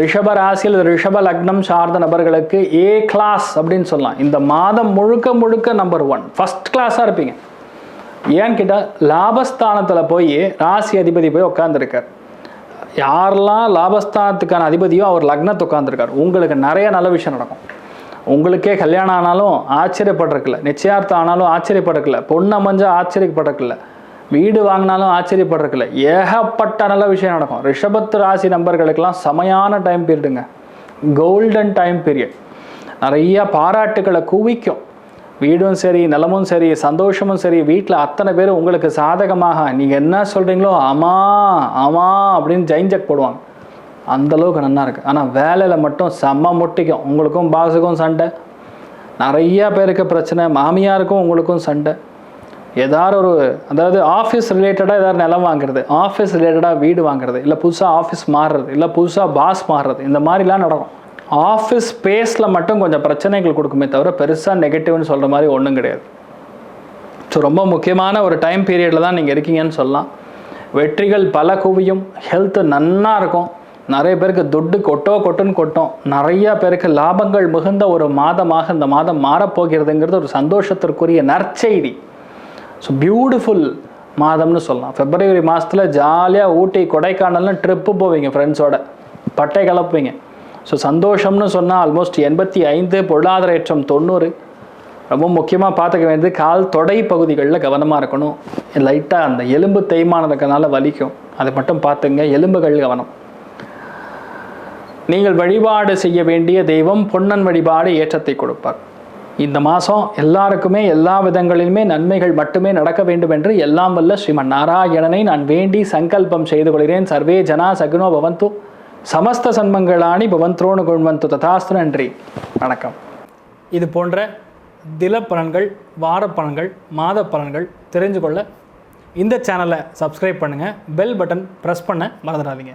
ரிஷப ராசியில் ரிஷப லக்னம் சார்ந்த நபர்களுக்கு ஏ கிளாஸ் அப்படின்னு சொல்லலாம். இந்த மாதம் முழுக்க முழுக்க நம்பர் ஒன் ஃபஸ்ட் கிளாஸாக இருப்பீங்க. ஏன்னு கேட்டால் லாபஸ்தானத்தில் போய் ராசி அதிபதி போய் உட்காந்துருக்கார் யாரெல்லாம் லாபஸ்தானத்துக்கான அதிபதியோ அவர் லக்னத்தை உட்காந்துருக்கார் உங்களுக்கு நிறைய நல்ல விஷயம் நடக்கும். உங்களுக்கே கல்யாணம் ஆனாலும் ஆச்சரியப்படுறக்கில்ல நிச்சயார்த்தம் ஆனாலும் ஆச்சரியப்படுறக்கில்ல பொண்ணு அமைஞ்சால் ஆச்சரியப்படுறக்கில்ல வீடு வாங்கினாலும் ஆச்சரியப்படுறக்கில்ல ஏகப்பட்ட நல்ல விஷயம் நடக்கும். ரிஷபத்து ராசி நம்பர்களுக்கெல்லாம் செமையான டைம் பீரியடுங்க கோல்டன் டைம் பீரியட் நிறைய பாராட்டுகளை குவிக்கும். வீடும் சரி நிலமும் சரி சந்தோஷமும் சரி வீட்டில் அத்தனை பேர் உங்களுக்கு சாதகமாக. நீங்கள் என்ன சொல்கிறீங்களோ அம்மா அம்மா அப்படின்னு ஜெயிஞ்சக் போடுவாங்க. அந்த அளவுக்கு நல்லா இருக்குது ஆனால் வேலையில் மட்டும் செம்ம முட்டிக்கும். உங்களுக்கும் பாஸுக்கும் சண்டை. நிறைய பேருக்கு பிரச்சனை. மாமியாருக்கும் உங்களுக்கும் சண்டை. ஏதாவது ஒரு அதாவது ஆஃபீஸ் ரிலேட்டடாக ஏதாவது நிலம் வாங்குறது ஆஃபீஸ் ரிலேட்டடாக வீடு வாங்குறது இல்லை புதுசாக ஆஃபீஸ் மாறுறது இல்லை புதுசாக பாஸ் மாறுறது இந்த மாதிரிலாம் நடக்கும். ஆஃபீஸ் ஸ்பேஸில் மட்டும் கொஞ்சம் பிரச்சனைகள் கொடுக்குமே தவிர பெருசாக நெகட்டிவ்னு சொல்கிற மாதிரி ஒன்றும் கிடையாது. ஸோ ரொம்ப முக்கியமான ஒரு டைம் பீரியடில் தான் நீங்கள் இருக்கீங்கன்னு சொல்லலாம். வெற்றிகள் பல குவியும் ஹெல்த்து நன்னா இருக்கும். நிறைய பேருக்கு துட்டு கொட்டோ கொட்டுன்னு கொட்டும். நிறைய பேருக்கு லாபங்கள் மிகுந்த ஒரு மாதமாக இந்த மாதம் மாறப்போகிறதுங்கிறது ஒரு சந்தோஷத்திற்குரிய நற்செய்தி. ஸோ பியூட்டிஃபுல் மாதம்னு சொல்லலாம். பிப்ரவரி மாதத்தில் ஜாலியாக ஊட்டி கொடைக்கானல்னு ட்ரிப்பு போவீங்க ஃப்ரெண்ட்ஸோட பட்டை கலப்புவீங்க. ஸோ சந்தோஷம்னு சொன்னால் ஆல்மோஸ்ட் எண்பத்தி ஐந்து பொருளாதார ஏற்றம் தொண்ணூறு. ரொம்ப முக்கியமாக பார்த்துக்க வேண்டியது கால் தொடை பகுதிகளில் கவனமாக இருக்கணும். லைட்டாக அந்த எலும்பு தேய்மானம் வலிக்கும். அதை மட்டும் பார்த்துங்க எலும்புகள் கவனம். நீங்கள் வழிபாடு செய்ய வேண்டிய தெய்வம் பொன்னன் வழிபாடு ஏற்றத்தை கொடுப்பார். இந்த மாதம் எல்லாருக்குமே எல்லா விதங்களிலுமே நன்மைகள் மட்டுமே நடக்க வேண்டும் என்று எல்லாம் வல்ல ஸ்ரீமன் நாராயணனை நான் வேண்டி சங்கல்பம் செய்து கொள்கிறேன். சர்வே ஜனா சகுனோ பவந்து. சமஸ்த சன்மங்களாணி பவந்த்ரோனு குண்வந்து. ததாஸ்து நன்றி. வணக்கம். இது போன்ற தில பலன்கள் வார பலன்கள் மாத பலன்கள் தெரிஞ்சு கொள்ள இந்த சேனலை சப்ஸ்கிரைப் பண்ணுங்கள் பெல் பட்டன் ப்ரெஸ் பண்ண மறந்துடாதீங்க.